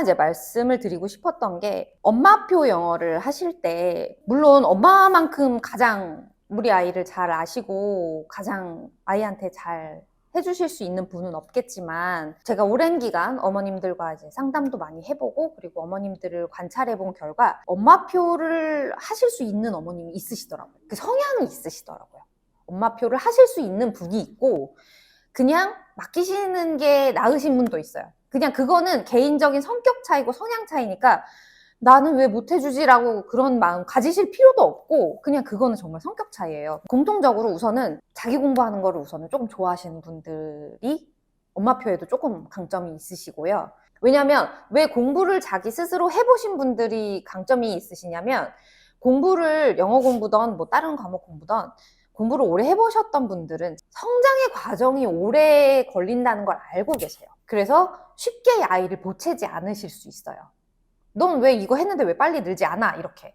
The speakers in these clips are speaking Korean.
이제 말씀을 드리고 싶었던 게 엄마표 영어를 하실 때 물론 엄마만큼 가장 우리 아이를 잘 아시고 가장 아이한테 잘 해주실 수 있는 분은 없겠지만 제가 오랜 기간 어머님들과 이제 상담도 많이 해보고 그리고 어머님들을 관찰해본 결과 엄마표를 하실 수 있는 어머님이 있으시더라고요. 그 성향이 있으시더라고요. 엄마표를 하실 수 있는 분이 있고 그냥 맡기시는 게 나으신 분도 있어요. 그냥 그거는 개인적인 성격 차이고 성향 차이니까 나는 왜 못해주지라고 그런 마음 가지실 필요도 없고 그냥 그거는 정말 성격 차이예요. 공통적으로 우선은 자기 공부하는 거를 우선은 조금 좋아하시는 분들이 엄마표에도 조금 강점이 있으시고요. 왜냐하면 왜 공부를 자기 스스로 해보신 분들이 강점이 있으시냐면 공부를 영어 공부든 뭐 다른 과목 공부든 공부를 오래 해보셨던 분들은 성장의 과정이 오래 걸린다는 걸 알고 계세요. 그래서 쉽게 아이를 보채지 않으실 수 있어요. 넌 왜 이거 했는데 왜 빨리 늘지 않아? 이렇게.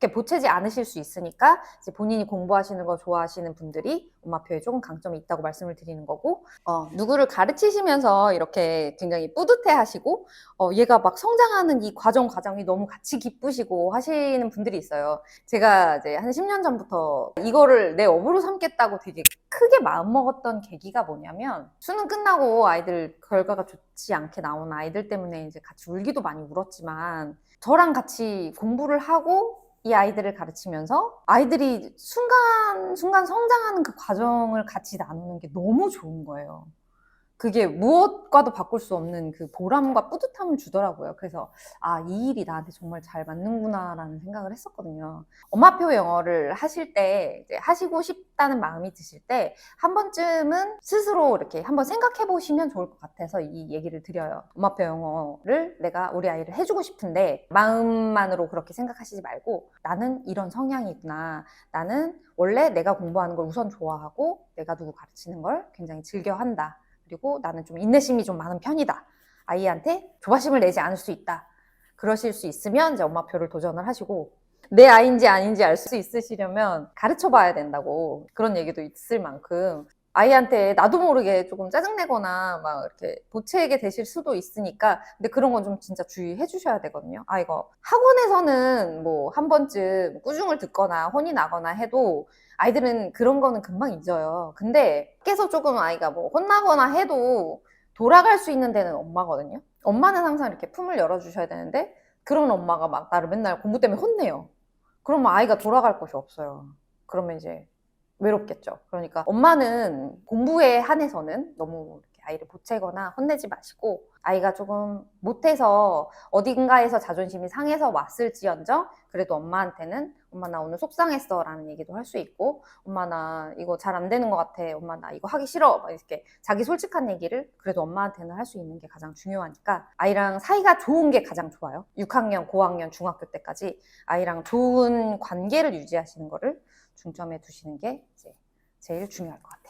이렇게 보채지 않으실 수 있으니까 이제 본인이 공부하시는 거 좋아하시는 분들이 엄마표에 조금 강점이 있다고 말씀을 드리는 거고 어, 누구를 가르치시면서 이렇게 굉장히 뿌듯해 하시고 어, 얘가 막 성장하는 이 과정 과정이 너무 같이 기쁘시고 하시는 분들이 있어요. 제가 이제 한 10년 전부터 이거를 내 업으로 삼겠다고 되게 크게 마음먹었던 계기가 뭐냐면 수능 끝나고 아이들 결과가 좋지 않게 나온 아이들 때문에 이제 같이 울기도 많이 울었지만 저랑 같이 공부를 하고 이 아이들을 가르치면서 아이들이 순간순간 성장하는 그 과정을 같이 나누는 게 너무 좋은 거예요. 그게 무엇과도 바꿀 수 없는 그 보람과 뿌듯함을 주더라고요. 그래서 아, 이 일이 나한테 정말 잘 맞는구나라는 생각을 했었거든요. 엄마표 영어를 하실 때 하시고 싶다는 마음이 드실 때 한 번쯤은 스스로 이렇게 한번 생각해 보시면 좋을 것 같아서 이 얘기를 드려요. 엄마표 영어를 내가 우리 아이를 해주고 싶은데 마음만으로 그렇게 생각하시지 말고 나는 이런 성향이구나. 나는 원래 내가 공부하는 걸 우선 좋아하고 내가 누구 가르치는 걸 굉장히 즐겨 한다. 그리고 나는 좀 인내심이 좀 많은 편이다. 아이한테 조바심을 내지 않을 수 있다. 그러실 수 있으면 이제 엄마표를 도전을 하시고 내 아이인지 아닌지 알 수 있으시려면 가르쳐 봐야 된다고 그런 얘기도 있을 만큼 아이한테 나도 모르게 조금 짜증내거나 막 이렇게 보채게 되실 수도 있으니까 근데 그런 건 좀 진짜 주의해 주셔야 되거든요. 아 이거 학원에서는 뭐 한 번쯤 꾸중을 듣거나 혼이 나거나 해도 아이들은 그런 거는 금방 잊어요. 근데 계속 조금 아이가 뭐 혼나거나 해도 돌아갈 수 있는 데는 엄마거든요. 엄마는 항상 이렇게 품을 열어주셔야 되는데 그런 엄마가 막 나를 맨날 공부 때문에 혼내요. 그러면 아이가 돌아갈 곳이 없어요. 그러면 이제 외롭겠죠. 그러니까 엄마는 공부에 한해서는 너무 이렇게 아이를 보채거나 혼내지 마시고 아이가 조금 못해서 어딘가에서 자존심이 상해서 왔을지언정 그래도 엄마한테는 엄마 나 오늘 속상했어 라는 얘기도 할 수 있고 엄마 나 이거 잘 안 되는 것 같아 엄마 나 이거 하기 싫어 막 이렇게 자기 솔직한 얘기를 그래도 엄마한테는 할 수 있는 게 가장 중요하니까 아이랑 사이가 좋은 게 가장 좋아요. 6학년 고학년 중학교 때까지 아이랑 좋은 관계를 유지하시는 거를 중점에 두시는 게 이제 제일 중요할 것 같아요